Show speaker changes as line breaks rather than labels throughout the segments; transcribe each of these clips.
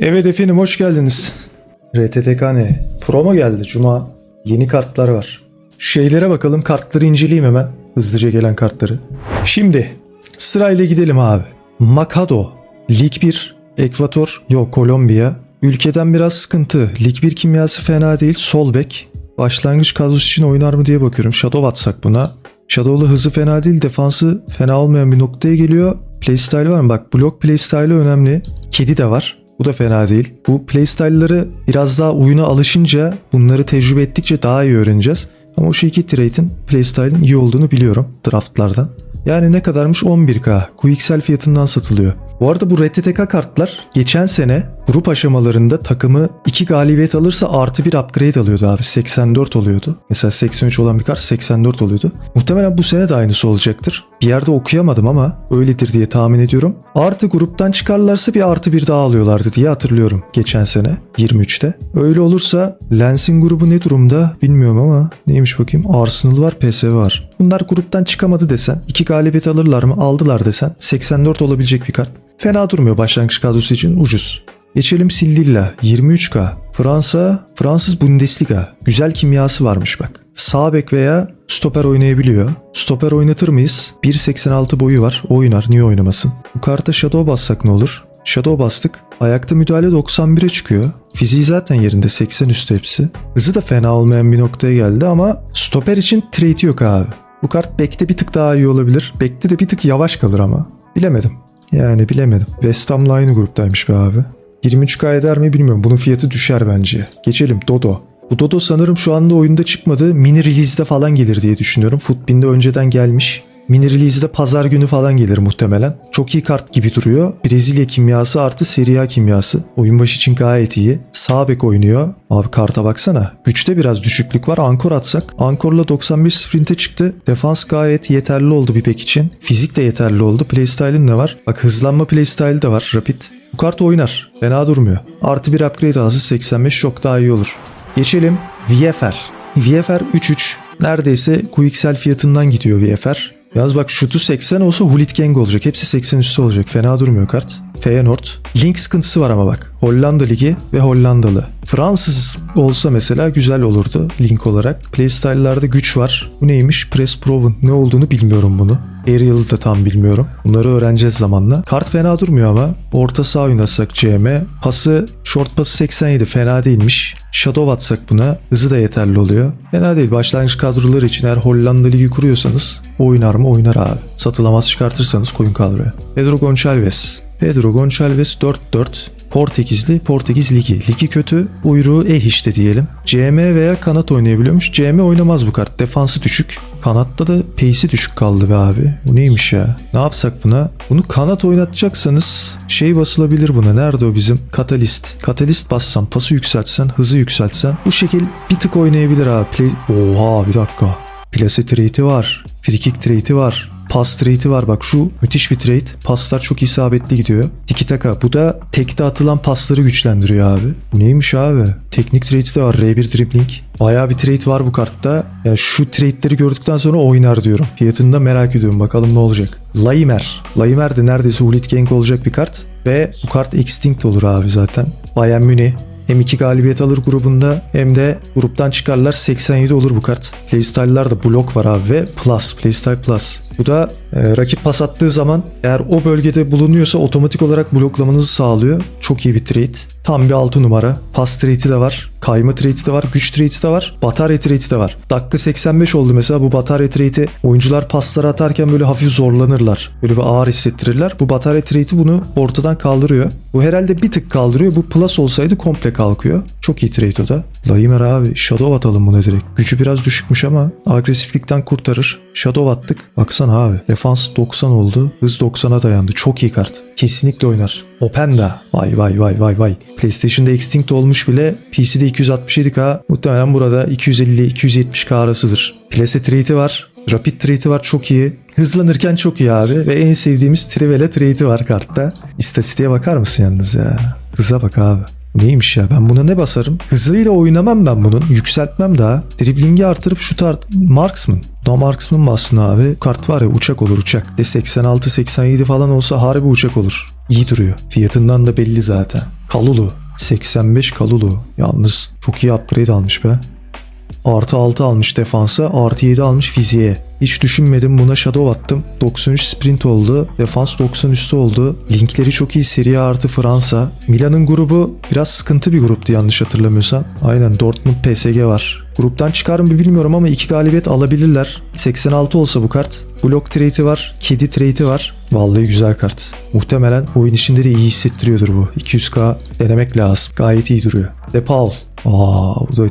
Evet efendim hoş geldiniz. RTTK ne? Promo geldi Cuma. Yeni kartlar var. Şeylere bakalım kartları inceleyeyim hemen. Hızlıca gelen kartları. Şimdi sırayla gidelim abi. Makado. Lig 1. Ekvator. Yok Kolombiya. Ülkeden biraz sıkıntı. Lig 1 kimyası fena değil. Sol bek. Başlangıç kadrosu için oynar mı diye bakıyorum. Shadow atsak buna. Shadow'la hızı fena değil. Defansı fena olmayan bir noktaya geliyor. Playstyle var mı? Bak blok playstyle'ı önemli. Kedi de var. Bu da fena değil. Bu playstyle'ları biraz daha oyuna alışınca bunları tecrübe ettikçe daha iyi öğreneceğiz. Ama o şu iki trade'in playstyle'ın iyi olduğunu biliyorum draftlardan. Yani ne kadarmış 11k. QXL fiyatından satılıyor. Bu arada bu RTTK kartlar geçen sene grup aşamalarında takımı 2 galibiyet alırsa artı bir upgrade alıyordu abi. 84 oluyordu. Mesela 83 olan bir kart 84 oluyordu. Muhtemelen bu sene de aynısı olacaktır. Bir yerde okuyamadım ama öyledir diye tahmin ediyorum. Artı gruptan çıkarlarsa bir artı bir daha alıyorlardı diye hatırlıyorum geçen sene 23'te. Öyle olursa Lens'in grubu ne durumda bilmiyorum ama neymiş bakayım Arsenal var PSV var. Bunlar gruptan çıkamadı desen 2 galibiyet alırlar mı aldılar desen 84 olabilecek bir kart. Fena durmuyor başlangıç kadrosu için ucuz. Geçelim Sildilla 23K. Fransa, Fransız Bundesliga. Güzel kimyası varmış bak. Sağ bek veya stoper oynayabiliyor. Stoper oynatır mıyız? 1.86 boyu var. Oynar. Niye oynamasın? Bu karta Shadow bassak ne olur? Shadow bastık. Ayakta müdahale 91'e çıkıyor. Fiziği zaten yerinde 80 üstü hepsi. Hızı da fena olmayan bir noktaya geldi ama stoper için trade yok abi. Bu kart bekte bir tık daha iyi olabilir. Bekte de bir tık yavaş kalır ama. Bilemedim. Yani bilemedim. West Ham'la aynı gruptaymış be abi. 23k eder mi bilmiyorum. Bunun fiyatı düşer bence. Geçelim Dodo. Bu Dodo sanırım şu anda oyunda çıkmadı. Mini release'de falan gelir diye düşünüyorum. Footbin'de önceden gelmiş. Mini release'de pazar günü falan gelir muhtemelen. Çok iyi kart gibi duruyor. Brezilya kimyası artı Serie A kimyası. Oyun başı için gayet iyi. Sağ bek oynuyor. Abi karta baksana. Güçte biraz düşüklük var. Ankor atsak. Ankorla 91 sprinte çıktı. Defans gayet yeterli oldu bir bek için. Fizik de yeterli oldu. Playstyle'ın ne var? Bak hızlanma playstyle de var. Rapid. Bu kart oynar. Fena durmuyor. Artı bir upgrade alsa 85 çok daha iyi olur. Geçelim. VFR. VFR 3.3. Neredeyse QXL fiyatından gidiyor VFR. Yalnız bak şutu 80 olsa Hulit Gang olacak. Hepsi 80 üstü olacak. Fena durmuyor kart. Feyenoord. Link sıkıntısı var ama bak. Hollanda Ligi ve Hollandalı. Fransız olsa mesela güzel olurdu link olarak. Playstyle'larda güç var. Bu neymiş? Press Proven. Ne olduğunu bilmiyorum bunu. Aerial'ı da tam bilmiyorum. Bunları öğreneceğiz zamanla. Kart fena durmuyor ama. Orta sağ oynasak CM. Pası, short pası 87 fena değilmiş. Shadow atsak buna. Hızı da yeterli oluyor. Fena değil. Başlangıç kadroları için eğer Hollanda Ligi kuruyorsanız oynar mı? Oynar abi. Satılamaz çıkartırsanız koyun kadroya. Pedro Gonçalves. Pedro Gonçalves 4-4. Portekizli Portekiz Ligi. Ligi kötü. Uyruğu eh işte diyelim. CM veya kanat oynayabiliyormuş. CM oynamaz bu kart. Defansı düşük. Kanatta da pace'i düşük kaldı be abi. Bu neymiş ya? Ne yapsak buna? Bunu kanat oynatacaksanız şey basılabilir buna. Nerede o bizim? Katalist. Katalist bassan, pası yükseltsen, hızı yükseltsen. Bu şekil bir tık oynayabilir abi. Play... Oha bir dakika. Plase trade'i var. Free kick var. Pas trade'i var bak şu müthiş bir trade. Paslar çok isabetli gidiyor. Tiki taka bu da tekte atılan pasları güçlendiriyor abi. Bu neymiş abi? Teknik trade'i de var. R1 dribbling. Bayağı bir trade var bu kartta. Yani şu trade'leri gördükten sonra oynar diyorum. Fiyatını da merak ediyorum. Bakalım ne olacak. Laimer. Laimer de neredeyse Hulit Gang olacak bir kart. Ve bu kart Extinct olur abi zaten. Bayern Münih. Hem iki galibiyet alır grubunda hem de gruptan çıkarlar 87 olur bu kart. Playstyle'lar da blok var abi ve plus, playstyle plus. Bu da e, rakip pas attığı zaman eğer o bölgede bulunuyorsa otomatik olarak bloklamanızı sağlıyor. Çok iyi bir trade. Tam bir 6 numara. Pas trade'i de var. Kayma trade'i de var. Güç trade'i de var. Batarya trade'i de var. Dakika 85 oldu mesela bu batarya trade'i oyuncular pasları atarken böyle hafif zorlanırlar. Böyle bir ağır hissettirirler. Bu batarya trade'i bunu ortadan kaldırıyor. Bu herhalde bir tık kaldırıyor. Bu plus olsaydı komple kalkıyor. Çok iyi trade o da. Laimer abi Shadow atalım buna direkt. Gücü biraz düşükmüş ama agresiflikten kurtarır. Shadow attık. Baksana abi. Defans 90 oldu. Hız 90'a dayandı. Çok iyi kart. Kesinlikle oynar. Openda. Vay vay vay vay vay. PlayStation'da Extinct olmuş bile PC'de 267K. Muhtemelen burada 250-270K arasıdır. Plase trade'i var. Rapid trade'i var çok iyi. Hızlanırken çok iyi abi. Ve en sevdiğimiz Trivela trade'i var kartta. İstatistiğe bakar mısın yalnız ya? Hıza bak abi. Neymiş ya ben buna ne basarım? Hızıyla oynamam ben bunun. Yükseltmem daha. Driblingi artırıp şu tar Marksman. Da Marksman mı aslında abi? Kart var ya uçak olur uçak. De 86-87 falan olsa harbi uçak olur. İyi duruyor. Fiyatından da belli zaten. Kalulu. 85 Kalulu. Yalnız çok iyi upgrade almış be. Artı 6 almış defansa, artı 7 almış fiziğe. Hiç düşünmedim buna shadow attım. 93 sprint oldu. Defans 90 üstü oldu. Linkleri çok iyi. Serie artı Fransa. Milan'ın grubu biraz sıkıntı bir gruptu yanlış hatırlamıyorsam. Aynen Dortmund PSG var. Gruptan çıkar mı bilmiyorum ama iki galibiyet alabilirler. 86 olsa bu kart. Block trade'i var. Kedi trade'i var. Vallahi güzel kart. Muhtemelen oyun içinde de iyi hissettiriyordur bu. 200k denemek lazım. Gayet iyi duruyor. De Paul. Aa, bu da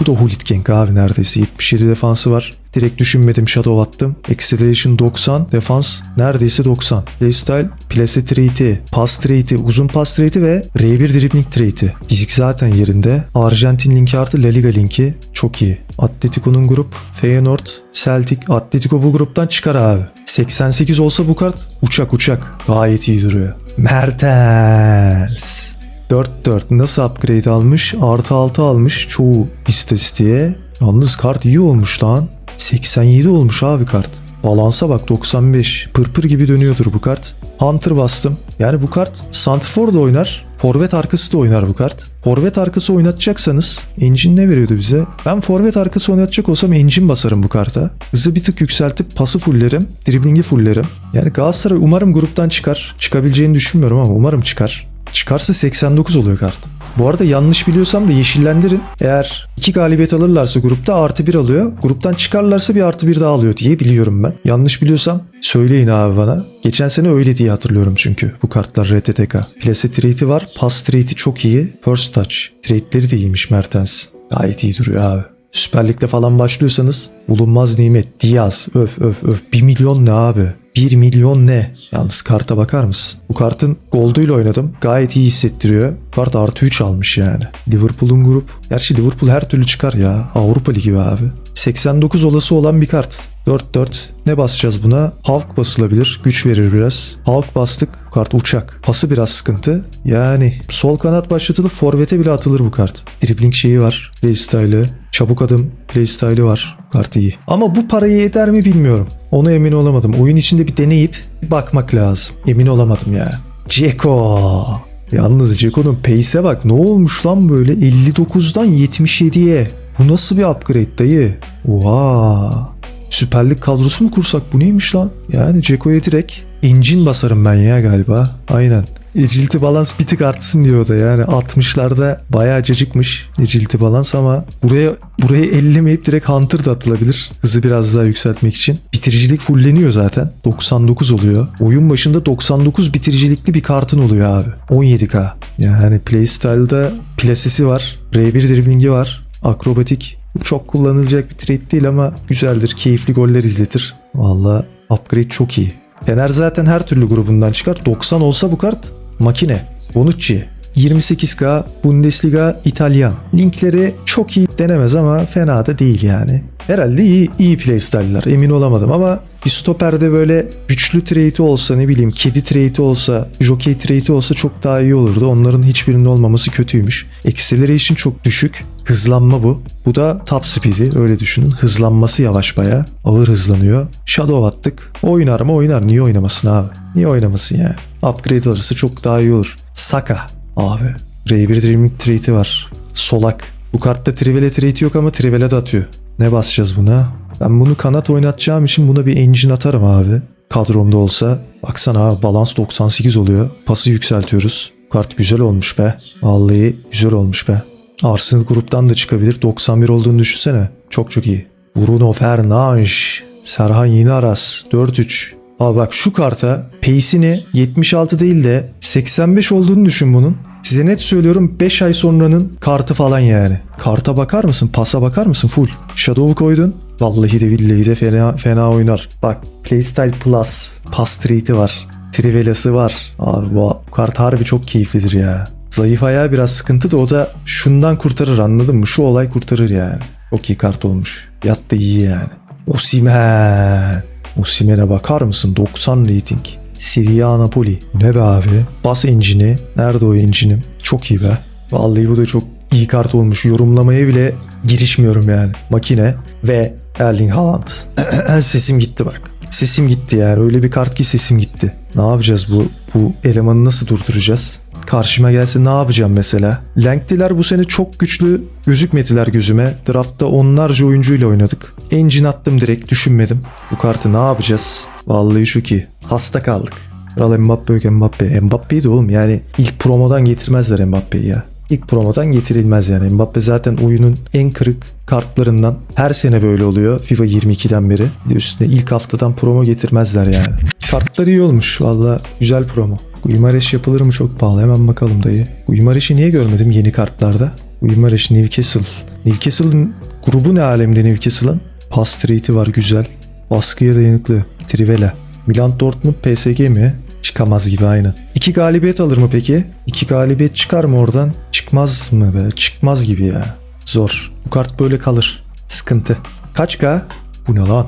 bu da Hulitgenk abi neredeyse. 77 defansı var. Direkt düşünmedim shadow attım. Acceleration 90, defans neredeyse 90. Playstyle, plase trade'i, pas trade'i, uzun pas trade'i ve R1 dribbling trade'i. Fizik zaten yerinde. Arjantin linki artı La Liga linki çok iyi. Atletico'nun grup, Feyenoord, Celtic. Atletico bu gruptan çıkar abi. 88 olsa bu kart uçak uçak. Gayet iyi duruyor. Mertens. 4-4 nasıl upgrade almış? Artı 6 almış çoğu istatistiğe. Yalnız kart iyi olmuş lan. 87 olmuş abi kart. Balansa bak 95. Pırpır gibi dönüyordur bu kart. Hunter bastım. Yani bu kart Santifor da oynar. Forvet arkası da oynar bu kart. Forvet arkası oynatacaksanız Engine ne veriyordu bize? Ben forvet arkası oynatacak olsam Engine basarım bu karta. Hızı bir tık yükseltip pası fulllerim. Driblingi fulllerim. Yani Galatasaray umarım gruptan çıkar. Çıkabileceğini düşünmüyorum ama umarım çıkar. Çıkarsa 89 oluyor kart. Bu arada yanlış biliyorsam da yeşillendirin. Eğer 2 galibiyet alırlarsa grupta artı 1 alıyor. Gruptan çıkarlarsa bir artı 1 daha alıyor diye biliyorum ben. Yanlış biliyorsam söyleyin abi bana. Geçen sene öyle diye hatırlıyorum çünkü bu kartlar RTTK. Plase trade'i var. Pas trade'i çok iyi. First touch. Trade'leri de iyiymiş Mertens. Gayet iyi duruyor abi. Süper Lig'de falan başlıyorsanız bulunmaz nimet. Diaz. Öf öf öf. 1 milyon ne abi? 1 milyon ne? Yalnız karta bakar mısın? Bu kartın golduyla oynadım. Gayet iyi hissettiriyor. Kart artı 3 almış yani. Liverpool'un grup. Gerçi Liverpool her türlü çıkar ya. Avrupa Ligi be abi. 89 olası olan bir kart. 4-4. Ne basacağız buna? Havk basılabilir. Güç verir biraz. Havk bastık. Kart uçak. Pası biraz sıkıntı. Yani sol kanat başlatılıp forvete bile atılır bu kart. Dribbling şeyi var. Playstyle'ı. Çabuk adım playstyle'ı var. Kart iyi. Ama bu parayı eder mi bilmiyorum. Ona emin olamadım. Oyun içinde bir deneyip bir bakmak lazım. Emin olamadım ya. Ceko. Yalnız Ceko'nun pace'e bak. Ne olmuş lan böyle? 59'dan 77'ye. Bu nasıl bir upgrade dayı? Oha. Süper Lig kadrosu mu kursak? Bu neymiş lan? Yani Ceko'ya direkt engine basarım ben ya galiba. Aynen. Agility balans bir tık artsın diyor da yani 60'larda bayağı cacıkmış agility balans ama buraya burayı ellemeyip direkt Hunter da atılabilir. Hızı biraz daha yükseltmek için. Bitiricilik fulleniyor zaten. 99 oluyor. Oyun başında 99 bitiricilikli bir kartın oluyor abi. 17k. Yani playstyle'da plasesi var. R1 driblingi var. Akrobatik. Çok kullanılacak bir trade değil ama güzeldir. Keyifli goller izletir. Valla upgrade çok iyi. Fener zaten her türlü grubundan çıkar. 90 olsa bu kart makine. Bonucci. 28K Bundesliga İtalyan. Linkleri çok iyi denemez ama fena da değil yani. Herhalde iyi, iyi playstyle'lar emin olamadım ama bir stoperde böyle güçlü trade'i olsa ne bileyim kedi trade'i olsa jockey trade'i olsa çok daha iyi olurdu. Onların hiçbirinin olmaması kötüymüş. Acceleration çok düşük. Hızlanma bu. Bu da top speed'i öyle düşünün. Hızlanması yavaş baya. Ağır hızlanıyor. Shadow attık. Oynar mı oynar. Niye oynamasın abi? Niye oynamasın ya? Upgrade alırsa çok daha iyi olur. Saka. Abi. R1 Dreaming trade'i var. Solak. Bu kartta Trivela trade'i yok ama Trivela da atıyor. Ne basacağız buna? Ben bunu kanat oynatacağım için buna bir engine atarım abi. Kadromda olsa. Baksana abi balans 98 oluyor. Pası yükseltiyoruz. Kart güzel olmuş be. Vallahi güzel olmuş be. Arsenal gruptan da çıkabilir. 91 olduğunu düşünsene. Çok çok iyi. Bruno Fernandes. Serhan Yinaras. 4-3. Abi bak şu karta pace'ini 76 değil de 85 olduğunu düşün bunun. Size net söylüyorum 5 ay sonranın kartı falan yani. Karta bakar mısın? Pasa bakar mısın? Full. Shadow'u koydun. Vallahi de billahi de fena, fena oynar. Bak Playstyle Plus. Pass trade'i var. Trivelası var. Abi bu, bu kart harbi çok keyiflidir ya. Zayıf ayağı biraz sıkıntı da o da şundan kurtarır anladın mı? Şu olay kurtarır yani. Çok iyi kart olmuş. Yat da iyi yani. Osimen. Osimen'e bakar mısın? 90 rating. Serie A Napoli. Ne be abi? Bas engine'i. Nerede o engine'im? Çok iyi be. Vallahi bu da çok iyi kart olmuş. Yorumlamaya bile girişmiyorum yani. Makine ve Erling Haaland. sesim gitti bak. Sesim gitti yani. Öyle bir kart ki sesim gitti. Ne yapacağız bu bu elemanı nasıl durduracağız? Karşıma gelse ne yapacağım mesela? Lanktiler bu sene çok güçlü gözükmediler gözüme. Draftta onlarca oyuncuyla oynadık. Engine attım direkt düşünmedim. Bu kartı ne yapacağız? Vallahi şu ki hasta kaldık. Kral Mbappe yok Mbappe. Mbappe'yi de oğlum yani ilk promodan getirmezler Mbappe'yi ya. İlk promodan getirilmez yani. Mbappe zaten oyunun en kırık kartlarından. Her sene böyle oluyor FIFA 22'den beri. Bir de üstüne ilk haftadan promo getirmezler yani. Kartlar iyi olmuş valla güzel promo. Guimares yapılır mı çok pahalı hemen bakalım dayı. Guimares'i niye görmedim yeni kartlarda? Guimares Newcastle. Newcastle'ın grubu ne alemde Newcastle'ın? Pass rate'i var güzel. Baskıya dayanıklı. Trivela. Milan Dortmund PSG mi? Çıkamaz gibi aynen. İki galibiyet alır mı peki? İki galibiyet çıkar mı oradan? Çıkmaz mı be? Çıkmaz gibi ya. Zor. Bu kart böyle kalır. Sıkıntı. Kaç K? Bu ne lan?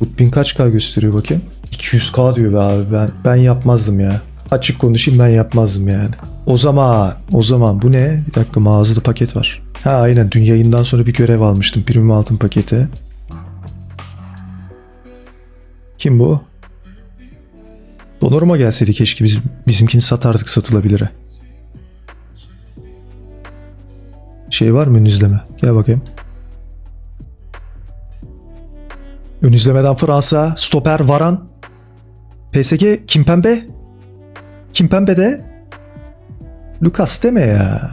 Utbin kaç K gösteriyor bakayım? 200K diyor be abi ben ben yapmazdım ya. Açık konuşayım ben yapmazdım yani. O zaman o zaman bu ne? Bir dakika mağazalı paket var. Ha aynen dün yayından sonra bir görev almıştım. Premium altın paketi. Kim bu? Donoruma gelseydi keşke bizim, bizimkini satardık satılabilire. Şey var mı ön izleme? Gel bakayım. Ön izlemeden Fransa, stoper Varan. PSG Kimpembe. Kimpembe de Lucas deme ya.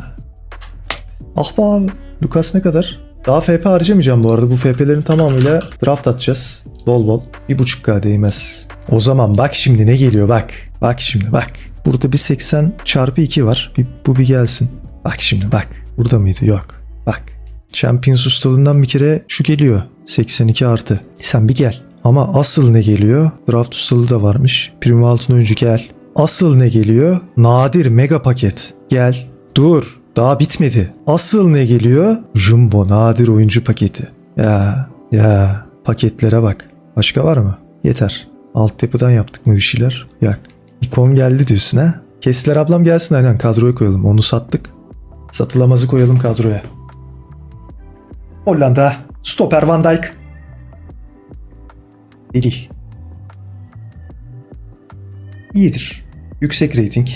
Ah be. Lucas ne kadar? Daha FP harcamayacağım bu arada. Bu FP'lerin tamamıyla draft atacağız. Bol bol. Bir buçuk K değmez. O zaman bak şimdi ne geliyor bak. Bak şimdi bak. Burada bir 80 çarpı 2 var. Bir, bu bir gelsin. Bak şimdi bak. Burada mıydı? Yok. Bak. Champions ustalığından bir kere şu geliyor. 82 artı. Sen bir gel. Ama asıl ne geliyor? Draft ustalığı da varmış. Primo altın oyuncu gel. Asıl ne geliyor? Nadir mega paket. Gel. Dur. Daha bitmedi. Asıl ne geliyor? Jumbo nadir oyuncu paketi. Ya ya paketlere bak. Başka var mı? Yeter. Altyapıdan yaptık mı bir şeyler? Yak. İkon geldi diyorsun ha? Kestiler ablam gelsin aynen kadroya koyalım. Onu sattık. Satılamazı koyalım kadroya. Hollanda. Stoper Van Dijk. Deli. İyidir. Yüksek rating.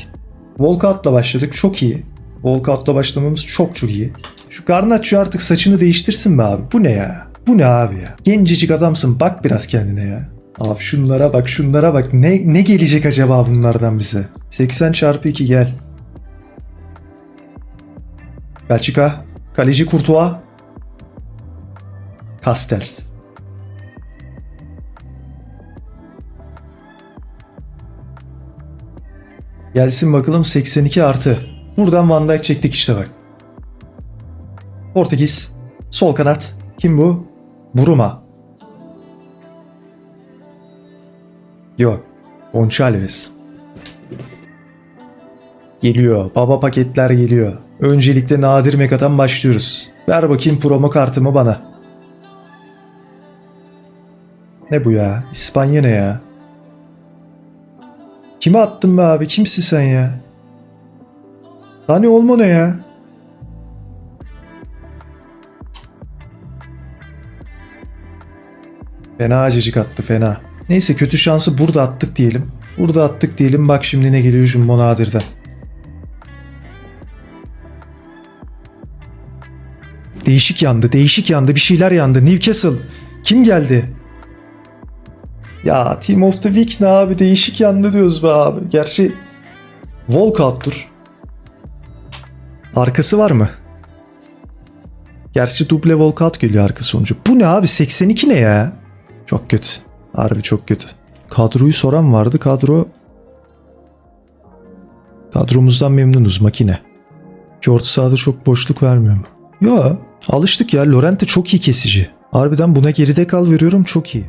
Walkout'la başladık. Çok iyi. Walkout'la başlamamız çok çok iyi. Şu Garnacho artık saçını değiştirsin be abi. Bu ne ya? Bu ne abi ya? Gencecik adamsın. Bak biraz kendine ya. Abi şunlara bak şunlara bak. Ne, ne gelecek acaba bunlardan bize? 80 çarpı 2 gel. Belçika. Kaleci Courtois. Castells. Gelsin bakalım 82 artı. Buradan Van Dijk çektik işte bak. Portekiz. Sol kanat. Kim bu? Buruma. Yok. Gonçalves. Geliyor. Baba paketler geliyor. Öncelikle nadir megadan başlıyoruz. Ver bakayım promo kartımı bana. Ne bu ya? İspanya ne ya? Kime attın be abi? Kimsin sen ya? Dani Olmo ne ya? Fena acıcık attı fena. Neyse kötü şansı burada attık diyelim. Burada attık diyelim. Bak şimdi ne geliyor Jumbo Nadir'den. Değişik yandı, değişik yandı. Bir şeyler yandı. Newcastle. Kim geldi? Ya Team of the Week ne abi? Değişik yandı diyoruz be abi. Gerçi Walkout'tur. Arkası var mı? Gerçi duble walkout geliyor arka sonucu. Bu ne abi? 82 ne ya? Çok kötü. Harbi çok kötü. Kadroyu soran vardı. Kadro Kadromuzdan memnunuz makine. Ki orta sahada çok boşluk vermiyor mu? Yo alıştık ya. Lorente çok iyi kesici. Harbiden buna geride kal veriyorum çok iyi.